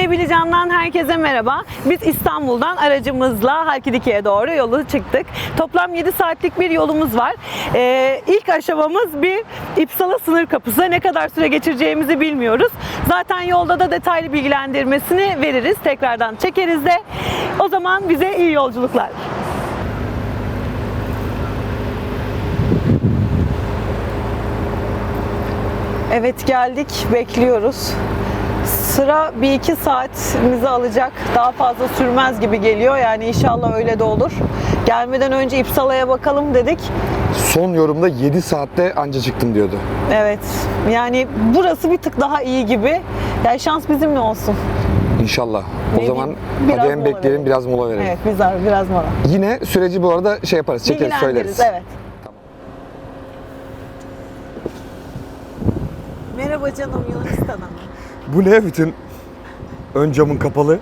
Gezmeyi Bileceğim'den herkese merhaba. Biz İstanbul'dan aracımızla Halkidiki'ye doğru yolu çıktık. Toplam 7 saatlik bir yolumuz var. Ee, ilk aşamamız bir İpsala sınır kapısı. Ne kadar süre geçireceğimizi bilmiyoruz. Zaten yolda da detaylı bilgilendirmesini veririz. Tekrardan çekeriz de. O zaman bize iyi yolculuklar. Evet geldik, bekliyoruz. Sıra bir iki saatimizi alacak. Daha fazla sürmez gibi geliyor. Yani inşallah öyle de olur. Gelmeden önce İpsala'ya bakalım dedik. Son yorumda 7 saatte anca çıktım diyordu. Evet. Yani burası bir tık daha iyi gibi. Yani şans bizimle olsun. İnşallah. Ne o zaman biraz hadi hem bekleyelim verelim. biraz mola verelim. Evet, biz biraz mola. Yine süreci bu arada şey yaparız, çekeriz, söyleriz. evet. Merhaba canım Yunanistan'a. Bu ne bütün ön camın kapalı?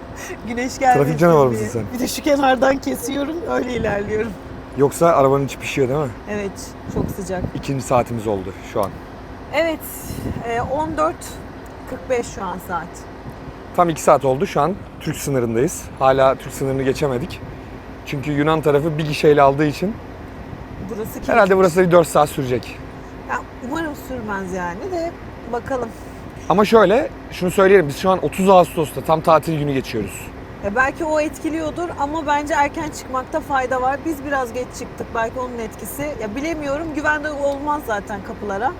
Güneş gelmesin Trafik canavarı mısın sen? Bir de şu kenardan kesiyorum, öyle ilerliyorum. Yoksa arabanın içi pişiyor değil mi? Evet, çok sıcak. İkinci saatimiz oldu şu an. Evet, e, 14.45 şu an saat. Tam 2 saat oldu. Şu an Türk sınırındayız. Hala Türk sınırını geçemedik. Çünkü Yunan tarafı bir gişeyle aldığı için Burası ki herhalde burası da bir 4 saat sürecek. Ya, umarım sürmez yani de bakalım. Ama şöyle, şunu söyleyelim. Biz şu an 30 Ağustos'ta tam tatil günü geçiyoruz. Ya belki o etkiliyordur ama bence erken çıkmakta fayda var. Biz biraz geç çıktık. Belki onun etkisi. Ya bilemiyorum. Güvende olmaz zaten kapılara.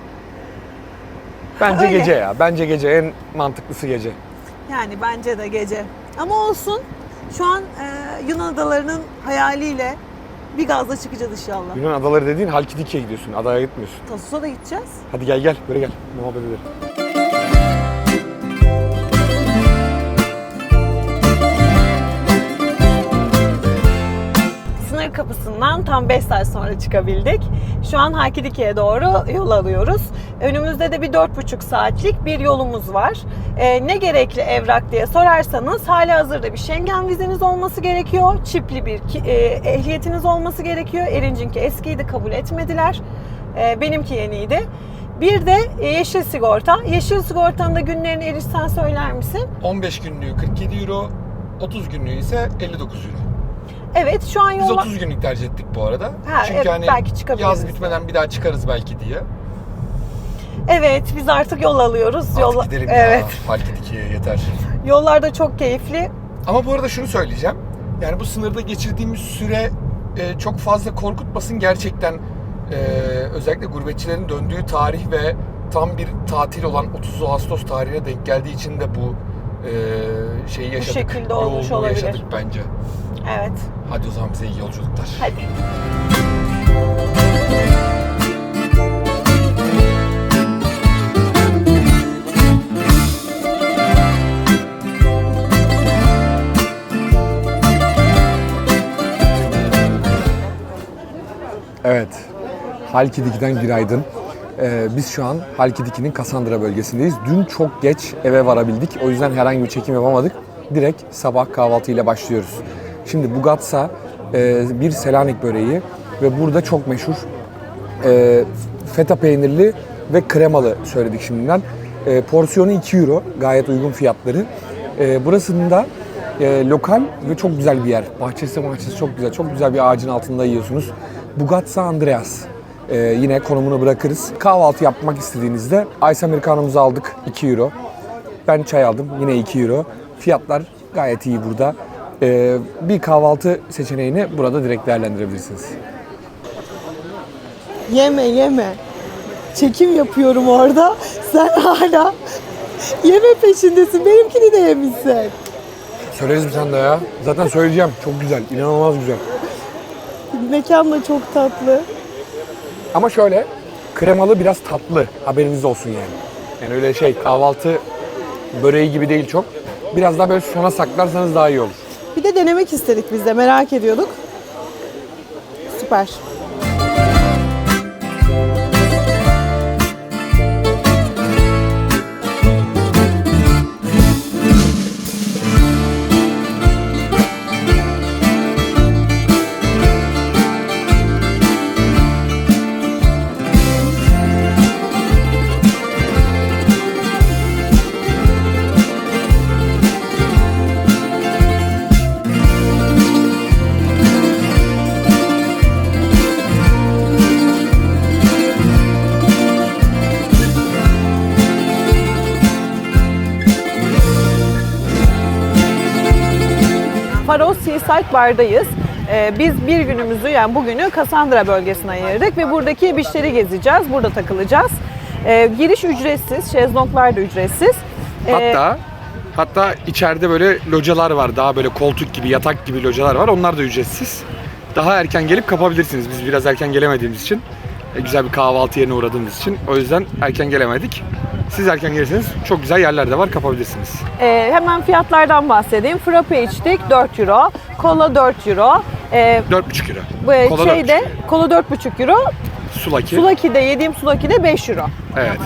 Bence Öyle. gece ya. Bence gece. En mantıklısı gece. Yani bence de gece. Ama olsun. Şu an e, Yunan adalarının hayaliyle bir gazla çıkacağız inşallah. Yunan adaları dediğin Halkidiki'ye gidiyorsun. Adaya gitmiyorsun. Tasus'a da gideceğiz. Hadi gel gel. Böyle gel. Muhabbet edelim. Kapısından tam 5 saat sonra çıkabildik. Şu an Halkidiki'ye doğru yol alıyoruz. Önümüzde de bir 4,5 saatlik bir yolumuz var. Ee, ne gerekli evrak diye sorarsanız hali hazırda bir Schengen vizeniz olması gerekiyor. Çipli bir e, ehliyetiniz olması gerekiyor. Erincinki eskiydi kabul etmediler. Ee, benimki yeniydi. Bir de e, yeşil sigorta. Yeşil sigortanın da günlerini Eriş sen söyler misin? 15 günlüğü 47 euro, 30 günlüğü ise 59 euro. Evet şu an Biz yola... 30 günlük tercih ettik bu arada. Ha, Çünkü evet, hani belki yaz bitmeden bir daha çıkarız belki diye. Evet biz artık yol alıyoruz. Artık Yola- gidelim evet. ya. Halkidiki'ye yeter. Yollar da çok keyifli. Ama bu arada şunu söyleyeceğim. Yani bu sınırda geçirdiğimiz süre e, çok fazla korkutmasın. Gerçekten e, özellikle gurbetçilerin döndüğü tarih ve tam bir tatil olan 30 Ağustos tarihine denk geldiği için de bu e, şeyi yaşadık. şekilde olmuş olabilir. yaşadık bence. Evet. Hadi o zaman bize iyi yolculuklar. Hadi. Evet. Halkidiki'den günaydın. Ee, biz şu an Halkidiki'nin Kassandra bölgesindeyiz. Dün çok geç eve varabildik. O yüzden herhangi bir çekim yapamadık. Direkt sabah kahvaltıyla başlıyoruz. Şimdi Bugatsa e, bir Selanik böreği ve burada çok meşhur e, feta peynirli ve kremalı söyledik şimdiden. E, porsiyonu 2 euro. Gayet uygun fiyatları. E, burasının da e, lokal ve çok güzel bir yer. Bahçesi bahçesi çok güzel. Çok güzel bir ağacın altında yiyorsunuz. Bugatsa Andreas. E, yine konumunu bırakırız. Kahvaltı yapmak istediğinizde Ice Americano'muzu aldık 2 euro. Ben çay aldım yine 2 euro. Fiyatlar gayet iyi burada. E, bir kahvaltı seçeneğini burada direkt değerlendirebilirsiniz. Yeme yeme. Çekim yapıyorum orada. Sen hala yeme peşindesin. Benimkini de yemişsin. Söyleriz bir tane de ya. Zaten söyleyeceğim. Çok güzel. inanılmaz güzel. Mekan da çok tatlı. Ama şöyle kremalı biraz tatlı. Haberiniz olsun yani. Yani öyle şey kahvaltı böreği gibi değil çok. Biraz daha böyle sona saklarsanız daha iyi olur. Bir de denemek istedik biz de merak ediyorduk. Süper. Seaside Bar'dayız. Ee, biz bir günümüzü yani bugünü Cassandra bölgesine ayırdık ve buradaki beachleri gezeceğiz. Burada takılacağız. Ee, giriş ücretsiz, şezlonglar da ücretsiz. Ee, Hatta hatta içeride böyle localar var. Daha böyle koltuk gibi, yatak gibi localar var. Onlar da ücretsiz. Daha erken gelip kapabilirsiniz. Biz biraz erken gelemediğimiz için. e, Güzel bir kahvaltı yerine uğradığımız için. O yüzden erken gelemedik. Siz erken gelirseniz çok güzel yerler de var. Kapabilirsiniz. Ee, hemen fiyatlardan bahsedeyim. Frappe içtik 4 euro, kola 4 euro. Ee, 4,5 euro. bu Kola şeyde kola 4,5 euro, Sulaki. Sulaki'de yediğim Sulaki'de 5 euro. Evet.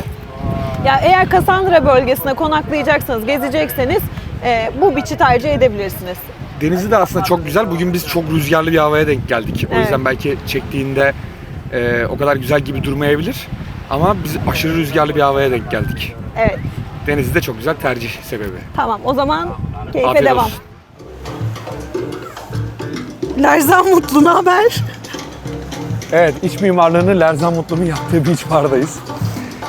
Ya eğer Cassandra bölgesine konaklayacaksanız, gezecekseniz e, bu biçi tercih edebilirsiniz. Denizi de aslında çok güzel. Bugün biz çok rüzgarlı bir havaya denk geldik. O Evet. yüzden belki çektiğinde e, o kadar güzel gibi durmayabilir. Ama biz aşırı rüzgarlı bir havaya denk geldik. Evet. Denizi de çok güzel tercih sebebi. Tamam o zaman keyfe Afiyet devam. olsun. Lerzan Mutlu ne haber? Evet, iç mimarlığını Lerzan Mutlu'nun yaptığı beach bar'dayız.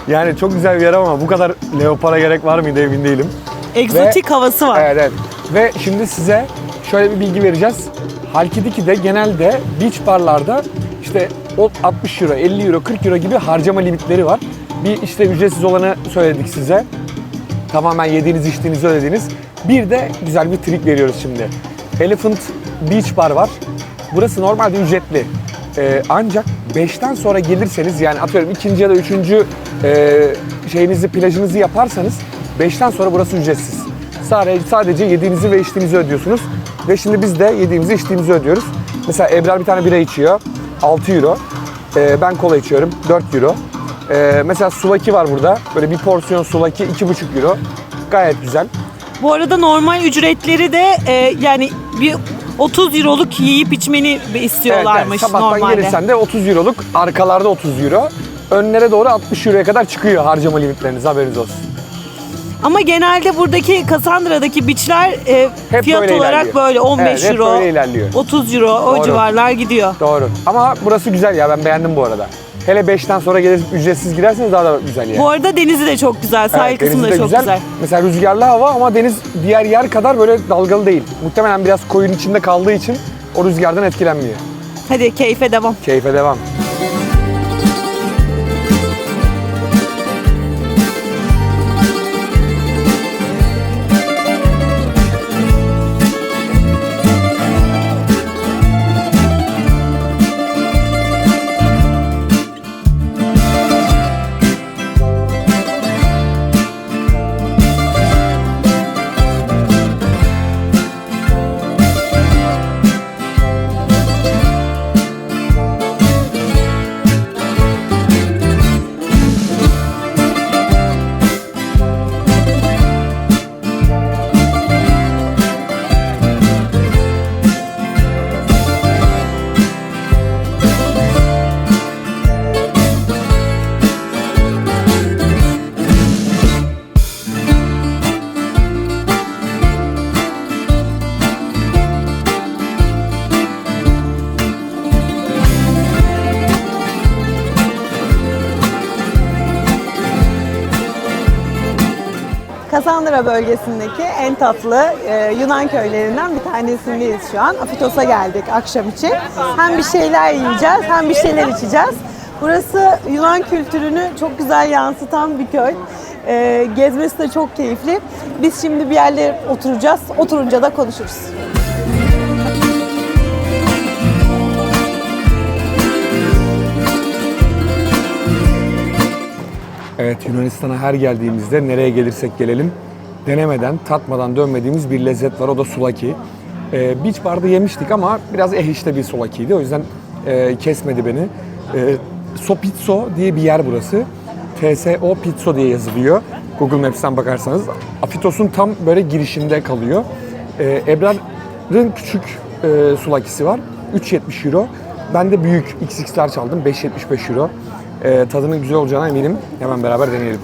Yani çok güzel bir yer ama bu kadar leopara gerek var mıydı emin değilim. Egzotik havası var. Evet, evet. Ve şimdi size şöyle bir bilgi vereceğiz. Halkidiki'de genelde beach barlarda işte 60 euro, 50 euro, 40 euro gibi harcama limitleri var. Bir işte ücretsiz olanı söyledik size. Tamamen yediğiniz içtiğinizi ödediğiniz. Bir de güzel bir trik veriyoruz şimdi. Elephant Beach Bar var. Burası normalde ücretli. Ee, ancak 5'ten sonra gelirseniz yani atıyorum ikinci ya da üçüncü e, şeyinizi plajınızı yaparsanız 5'ten sonra burası ücretsiz. Sadece, sadece yediğinizi ve içtiğinizi ödüyorsunuz. Ve şimdi biz de yediğimizi içtiğimizi ödüyoruz. Mesela Ebrar bir tane bira içiyor. 6 euro. Ee, ben kola içiyorum. 4 euro. Ee, mesela sulaki var burada. Böyle bir porsiyon sulaki 2,5 euro. Gayet güzel. Bu arada normal ücretleri de e, yani bir 30 euroluk yiyip içmeni istiyorlarmış evet, sabahtan normalde. gelirsen de 30 euroluk, arkalarda 30 euro. Önlere doğru 60 euroya kadar çıkıyor harcama limitleriniz haberiniz olsun. Ama genelde buradaki Cassandra'daki biçler e, Hep fiyat böyle olarak ilerliyor. böyle 15 Evet, hep euro, böyle ilerliyor. 30 euro o Doğru. civarlar gidiyor. Doğru. Ama burası güzel ya ben beğendim bu arada. Hele 5'ten sonra gelip ücretsiz girerseniz daha da güzel yani. Bu arada denizi de çok güzel, sahil Evet, kısmı da de çok güzel. Mesela rüzgarlı hava ama deniz diğer yer kadar böyle dalgalı değil. Muhtemelen biraz koyun içinde kaldığı için o rüzgardan etkilenmiyor. Hadi keyfe devam. Keyfe devam. Cassandra bölgesindeki en tatlı e, Yunan köylerinden bir tanesindeyiz şu an. Afitos'a geldik akşam için. Hem bir şeyler yiyeceğiz hem bir şeyler içeceğiz. Burası Yunan kültürünü çok güzel yansıtan bir köy. E, gezmesi de çok keyifli. Biz şimdi bir yerlere oturacağız. Oturunca da konuşuruz. Evet Yunanistan'a her geldiğimizde nereye gelirsek gelelim denemeden, tatmadan dönmediğimiz bir lezzet var. O da sulaki. Ee, Beach Bar'da yemiştik ama biraz ehişte bir sulakiydi. O yüzden e, kesmedi beni. E, Sopitso diye bir yer burası. TSO Pizzo diye yazılıyor. Google Maps'ten bakarsanız. Afitos'un tam böyle girişinde kalıyor. E, Ebrar'ın küçük e, sulakisi var. 3.70 euro. Ben de büyük XX'ler çaldım. 5.75 euro. E, tadının güzel olacağına eminim. Hemen beraber deneyelim.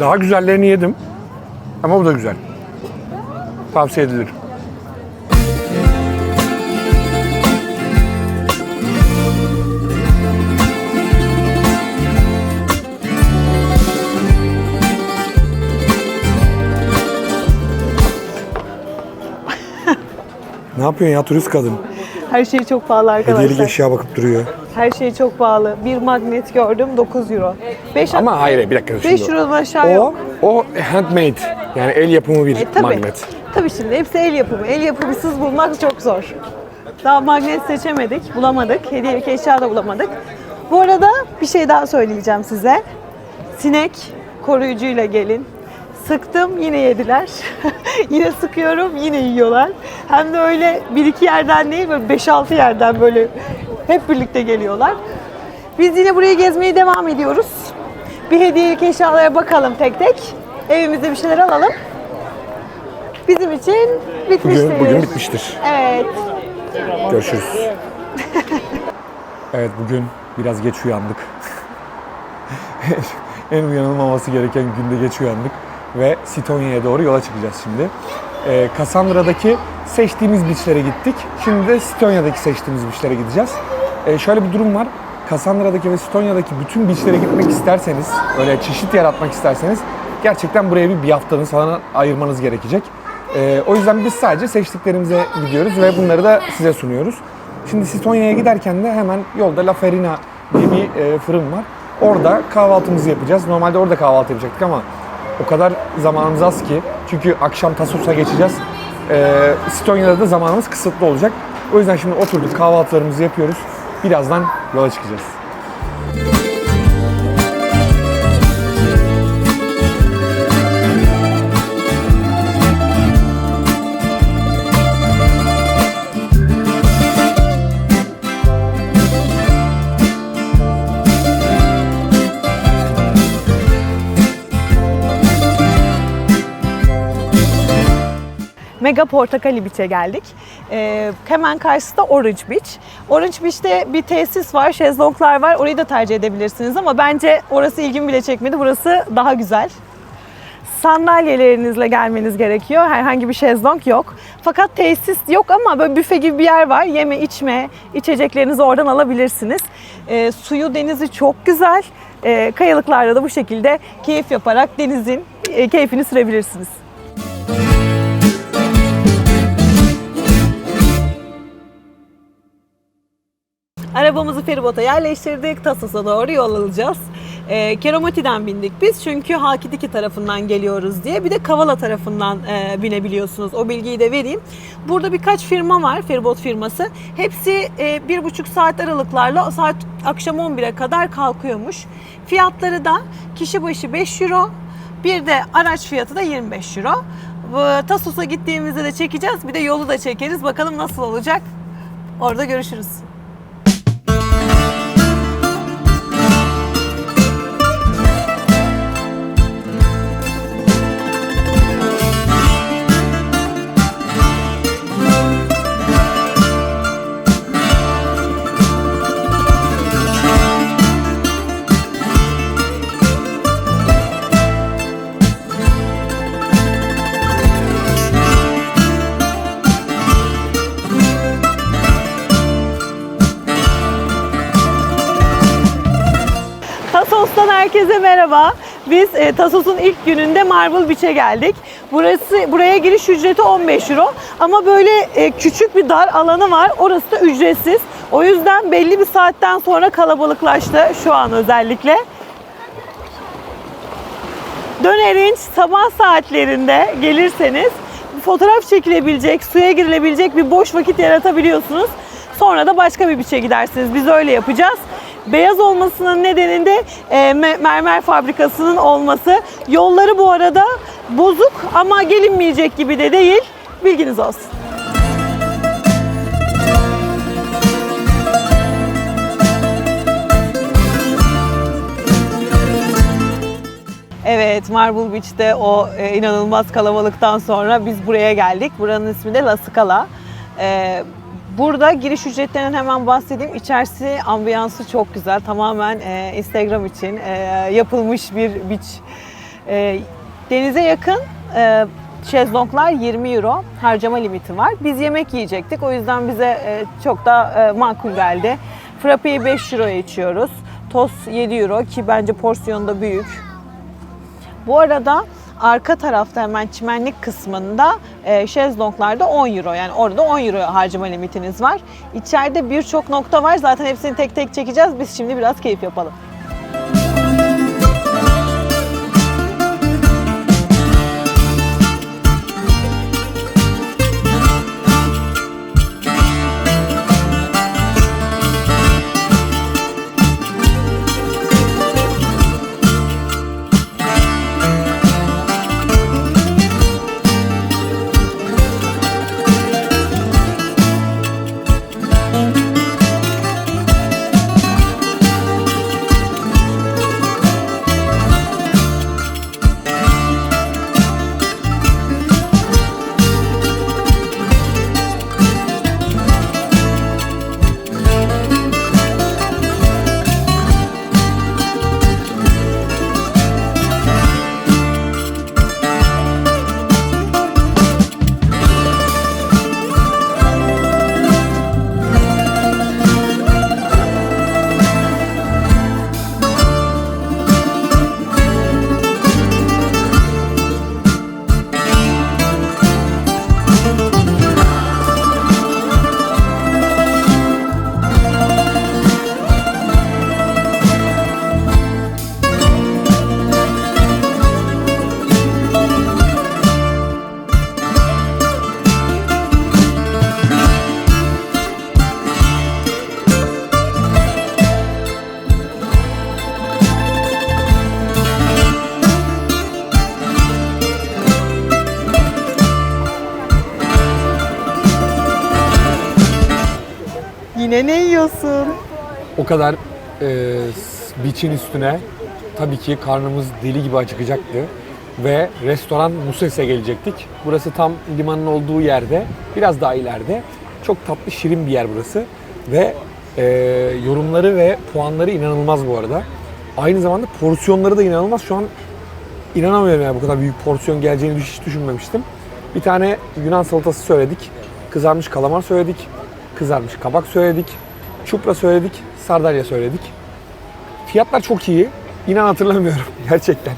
Daha güzellerini yedim. Ama bu da güzel. Tavsiye edilir. Ne yapıyorsun ya turist kadın? Her şey çok pahalı Hediyelik arkadaşlar. eşya bakıp duruyor. Her şey çok pahalı. Bir magnet gördüm 9 euro. 5 Ama hayır bir dakika 5 şimdi. eurodan aşağı O, yok. o handmade yani el yapımı bir E, tabii. magnet. Tabii şimdi hepsi el yapımı. El yapımısız bulmak çok zor. Daha magnet seçemedik, bulamadık. Hediyelik eşya da bulamadık. Bu arada bir şey daha söyleyeceğim size. Sinek koruyucuyla gelin. Sıktım yine yediler. yine sıkıyorum yine yiyorlar. Hem de öyle bir iki yerden değil böyle 5-6 yerden böyle hep birlikte geliyorlar. Biz yine burayı gezmeye devam ediyoruz. Bir hediyelik eşyalara bakalım tek tek. Evimize bir şeyler alalım. Bizim için bitmiştir. Bugün, bugün bitmiştir. Evet. Görüşürüz. evet bugün biraz geç uyandık. en uyanılmaması gereken günde geç uyandık. Ve Sitonya'ya doğru yola çıkacağız şimdi. Ee, Cassandra'daki seçtiğimiz beachlere gittik. Şimdi de Sitonya'daki seçtiğimiz beachlere gideceğiz. Ee, şöyle bir durum var. Cassandra'daki ve Sitonya'daki bütün beachlere gitmek isterseniz, öyle çeşit yaratmak isterseniz gerçekten buraya bir, bir haftanız falan ayırmanız gerekecek. Ee, o yüzden biz sadece seçtiklerimize gidiyoruz ve bunları da size sunuyoruz. Şimdi Sitonya'ya giderken de hemen yolda La Farina diye bir e, fırın var. Orada kahvaltımızı yapacağız. Normalde orada kahvaltı yapacaktık ama o kadar zamanımız az ki. Çünkü akşam Tassos'a geçeceğiz. Ee, Sitonya'da da zamanımız kısıtlı olacak. O yüzden şimdi oturduk kahvaltılarımızı yapıyoruz. Birazdan yola çıkacağız. Mega Portakali Beach'e geldik. Ee, hemen karşısında Orange Beach. Orange Beach'te bir tesis var, şezlonglar var. Orayı da tercih edebilirsiniz ama bence orası ilgimi bile çekmedi. Burası daha güzel. Sandalyelerinizle gelmeniz gerekiyor. Herhangi bir şezlong yok. Fakat tesis yok ama böyle büfe gibi bir yer var. Yeme, içme, içeceklerinizi oradan alabilirsiniz. Ee, suyu, denizi çok güzel. Ee, kayalıklarda da bu şekilde keyif yaparak denizin e, keyfini sürebilirsiniz. Arabamızı feribota yerleştirdik. Tassos'a doğru yol alacağız. E, Keramati'den bindik biz çünkü Halkidiki tarafından geliyoruz diye. Bir de Kavala tarafından e, binebiliyorsunuz. O bilgiyi de vereyim. Burada birkaç firma var, feribot firması. Hepsi e, bir buçuk saat aralıklarla saat akşam 11'e kadar kalkıyormuş. Fiyatları da kişi başı 5 euro. Bir de araç fiyatı da 25 euro. Bu Tassos'a gittiğimizde de çekeceğiz. Bir de yolu da çekeriz. Bakalım nasıl olacak. Orada görüşürüz. Merhaba. Biz e, Tasos'un ilk gününde Marble Beach'e geldik. Burası buraya giriş ücreti 15 euro ama böyle e, küçük bir dar alanı var. Orası da ücretsiz. O yüzden belli bir saatten sonra kalabalıklaştı şu an özellikle. Dönerinç sabah saatlerinde gelirseniz fotoğraf çekilebilecek, suya girilebilecek bir boş vakit yaratabiliyorsunuz. Sonra da başka bir biçe gidersiniz. Biz öyle yapacağız. Beyaz olmasının nedeni de e, me- mermer fabrikasının olması. Yolları bu arada bozuk ama gelinmeyecek gibi de değil. Bilginiz olsun. Evet, Marble Beach'te o e, inanılmaz kalabalıktan sonra biz buraya geldik. Buranın ismi de La Scala. E, burada giriş ücretlerinden hemen bahsedeyim. İçerisi, ambiyansı çok güzel. Tamamen e, Instagram için e, yapılmış bir beach. E, denize yakın e, şezlonglar 20 euro harcama limiti var. Biz yemek yiyecektik. O yüzden bize e, çok da e, makul geldi. Frappe'yi 5 euroya içiyoruz. Tost 7 euro ki bence porsiyonu da büyük. Bu arada arka tarafta hemen çimenlik kısmında e, şezlonglarda 10 euro yani orada 10 euro harcama limitiniz var. İçeride birçok nokta var zaten hepsini tek tek çekeceğiz. Biz şimdi biraz keyif yapalım. Yine ne yiyorsun? O kadar e, beach'in üstüne tabii ki karnımız deli gibi acıkacaktı. Ve restoran Muses'e gelecektik. Burası tam limanın olduğu yerde, biraz daha ileride. Çok tatlı, şirin bir yer burası. Ve e, yorumları ve puanları inanılmaz bu arada. Aynı zamanda porsiyonları da inanılmaz. Şu an inanamıyorum yani bu kadar büyük porsiyon geleceğini hiç düşünmemiştim. Bir tane Yunan salatası söyledik. Kızarmış kalamar söyledik. Kızarmış kabak söyledik. Çupra söyledik. Sardalya söyledik. Fiyatlar çok iyi. İnan hatırlamıyorum gerçekten.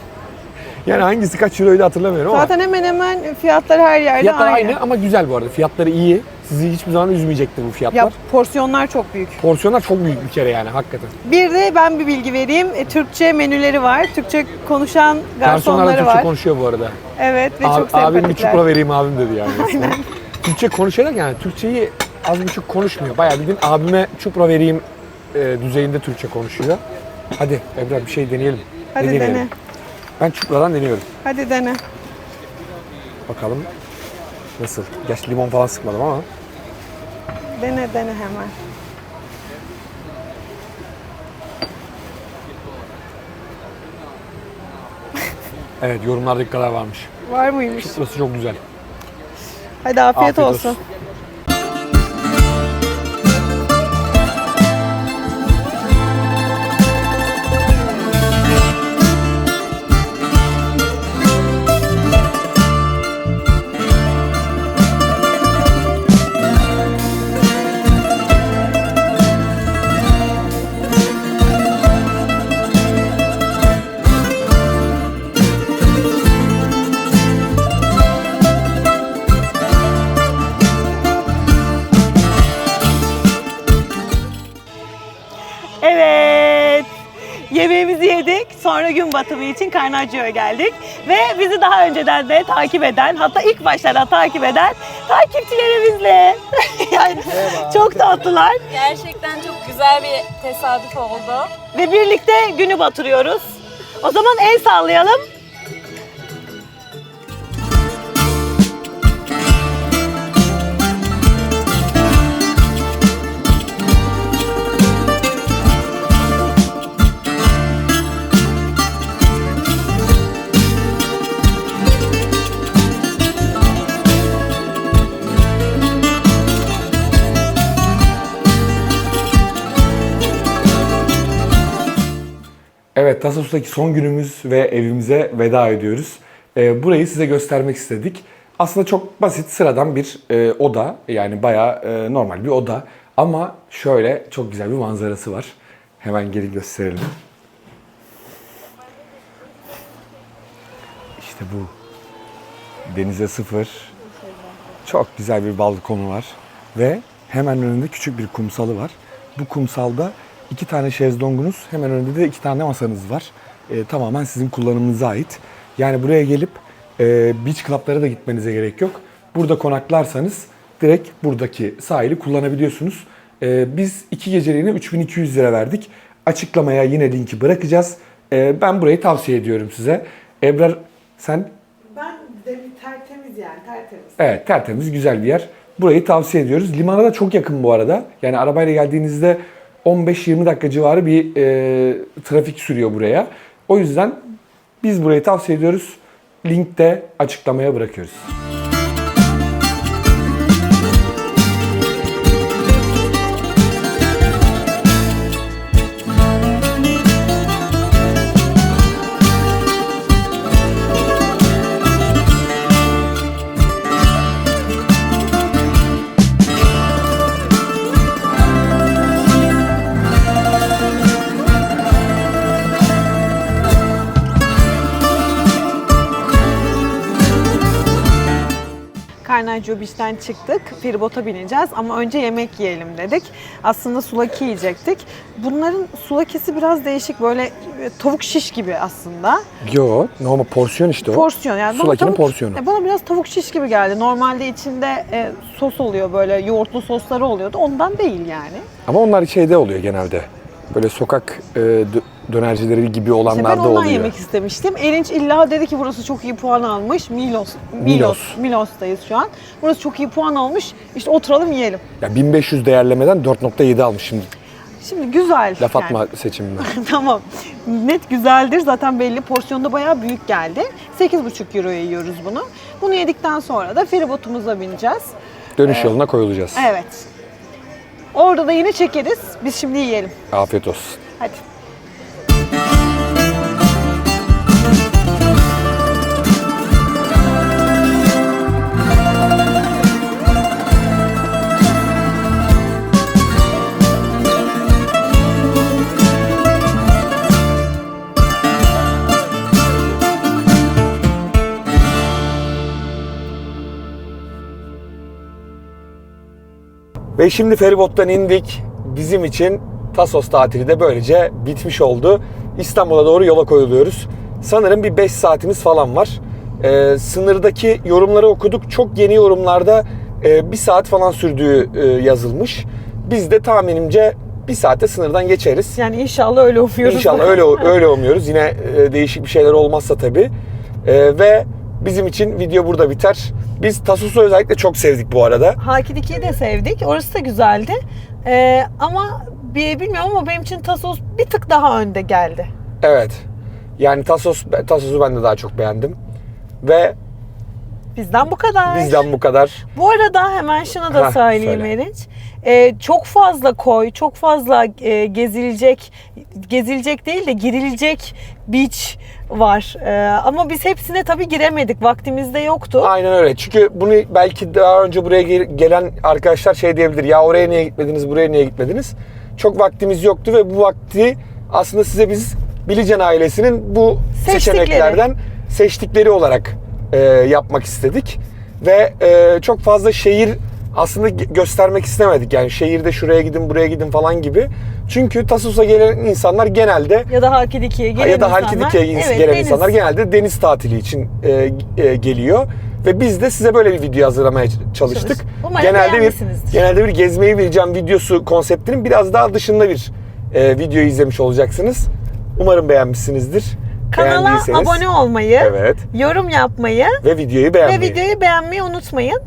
Yani hangisi kaç euroydu hatırlamıyorum ama Zaten hemen hemen fiyatlar her yerde fiyatlar aynı. aynı. ama güzel bu arada. Fiyatları iyi. Sizi hiçbir zaman üzmeyecektir bu fiyatlar. Ya porsiyonlar çok büyük. Porsiyonlar çok büyük bir kere yani hakikaten. Bir de ben bir bilgi vereyim. E, Türkçe menüleri var. Türkçe konuşan Garsonlar da garsonları Türkçe var. konuşuyor bu arada. Evet ve Abi, çok abim bir sempatikler. çupra vereyim abim dedi yani. Türkçe derken yani Türkçeyi az buçuk konuşmuyor. Bayağı bildiğin abime çupra vereyim e, düzeyinde Türkçe konuşuyor. Hadi Ebrar bir şey deneyelim. Hadi deneyelim? dene. Ben çupradan deniyorum. Hadi dene. Bakalım nasıl. Gerçi limon falan sıkmadım ama. Dene dene hemen. Evet yorumlardaki kadar varmış. Var mıymış? Çuprası çok güzel. Hadi afiyet, Afiyet olsun. olsun. Batımı için Carnaggio'ya geldik. Ve bizi daha önceden de takip eden, hatta ilk başlarda takip eden takipçilerimizle. yani çok tatlılar. Gerçekten çok güzel bir tesadüf oldu. Ve birlikte günü batırıyoruz. O zaman el sallayalım. Evet Tasos'taki son günümüz ve evimize veda ediyoruz. Ee, burayı size göstermek istedik. Aslında çok basit, sıradan bir e, oda. Yani bayağı e, normal bir oda. Ama şöyle çok güzel bir manzarası var. Hemen geri gösterelim. İşte bu. Denize sıfır. Çok güzel bir balkonu var. Ve hemen önünde küçük bir kumsalı var. Bu kumsalda iki tane şezlongunuz, hemen önünde de iki tane masanız var. Ee, tamamen sizin kullanımınıza ait. Yani buraya gelip e, beach club'lara da gitmenize gerek yok. Burada konaklarsanız direkt buradaki sahili kullanabiliyorsunuz. Ee, biz iki geceliğine 3200 lira verdik. Açıklamaya yine linki bırakacağız. Ee, ben burayı tavsiye ediyorum size. Ebrar sen Ben de tertemiz yani tertemiz. Evet tertemiz güzel bir yer. Burayı tavsiye ediyoruz. Limana da çok yakın bu arada. Yani arabayla geldiğinizde 15-20 dakika civarı bir e, trafik sürüyor buraya. O yüzden biz burayı tavsiye ediyoruz. Link de açıklamaya bırakıyoruz. Karnaccio Beach'ten çıktık. Feribota bineceğiz ama önce yemek yiyelim dedik. Aslında sulaki yiyecektik. Bunların sulakisi biraz değişik böyle e, tavuk şiş gibi aslında. Yo, normal porsiyon işte o. Porsiyon yani. Sulakinin tavuk- porsiyonu. e, Bana biraz tavuk şiş gibi geldi. Normalde içinde e, sos oluyor böyle yoğurtlu sosları oluyordu. Ondan değil yani. Ama onlar şeyde oluyor genelde. Böyle sokak e, dönercileri gibi İşte ben olanlarda ondan oluyor. yemek istemiştim. Erinç illa dedi ki burası çok iyi puan almış. Milos. Milos. Milos. Milos'tayız şu an. Burası çok iyi puan almış. İşte oturalım yiyelim. Ya 1500 değerlemeden 4.7 almış şimdi. Şimdi güzel. Laf yani. atma seçiminden. tamam. Net güzeldir. Zaten belli porsiyonda bayağı büyük geldi. 8,5 euroya yiyoruz bunu. Bunu yedikten sonra da feribotumuza bineceğiz. Dönüş yoluna koyulacağız. Evet. Orada da yine çekeriz. Biz şimdi yiyelim. Afiyet olsun. Hadi. Ve şimdi feribottan indik. Bizim için Tasos tatili de böylece bitmiş oldu. İstanbul'a doğru yola koyuluyoruz. Sanırım bir 5 saatimiz falan var. Ee, sınırdaki yorumları okuduk. Çok yeni yorumlarda e, bir saat falan sürdüğü e, yazılmış. Biz de tahminimce bir saate sınırdan geçeriz. Yani inşallah öyle umuyoruz. İnşallah öyle öyle umuyoruz. Yine e, değişik bir şeyler olmazsa tabii. E, ve bizim için video burada biter. Biz Tasos'u özellikle çok sevdik bu arada. Hakidiki'yi de sevdik. Orası da güzeldi. Ee, ama bir, bilmiyorum ama benim için Tasos bir tık daha önde geldi. Evet. Yani Tasos Tasos'u ben de daha çok beğendim. Ve Bizden bu kadar. bizden bu kadar. Bu arada hemen şunu da Hah, söyleyeyim söyle. Erinç. Ee, çok fazla koy, çok fazla e, gezilecek, gezilecek değil de girilecek beach var. Ee, ama biz hepsine tabii giremedik. Vaktimizde yoktu. Aynen öyle. Çünkü bunu belki daha önce buraya gel- gelen arkadaşlar şey diyebilir. Ya oraya niye gitmediniz, buraya niye gitmediniz? Çok vaktimiz yoktu ve bu vakti aslında size biz Bilicen ailesinin bu Seçtikleri. seçeneklerden seçtikleri olarak e, yapmak istedik. Ve e, çok fazla şehir aslında göstermek istemedik. Yani şehirde şuraya gidin, buraya gidin falan gibi. Çünkü Tasos'a gelen insanlar genelde Ya da Halkidiki'ye gelen ya da. Halkidiki'ye Evet, gelen deniz. insanlar genelde deniz tatili için e, e, geliyor ve biz de size böyle bir video hazırlamaya çalıştık. Çalış- Umarım genelde bir genelde bir gezmeyi bileceğim videosu konseptinin biraz daha dışında bir e, videoyu izlemiş olacaksınız. Umarım beğenmişsinizdir. Kanala abone olmayı, Evet. yorum yapmayı Ve videoyu beğenmeyi. ve videoyu beğenmeyi unutmayın.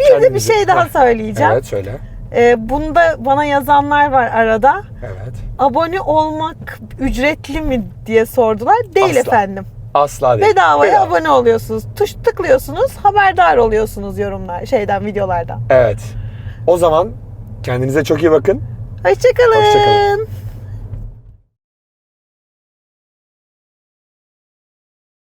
Bir de bir şey daha söyleyeceğim. Evet söyle. Ee, bunda bana yazanlar var arada. Evet. Abone olmak ücretli mi diye sordular. Değil Asla. efendim. Asla değil. Bedavaya Bedava. abone oluyorsunuz. Tuş tıklıyorsunuz, haberdar oluyorsunuz yorumlar, şeyden, videolardan. Evet. O zaman kendinize çok iyi bakın. Hoşçakalın. Hoşça kalın.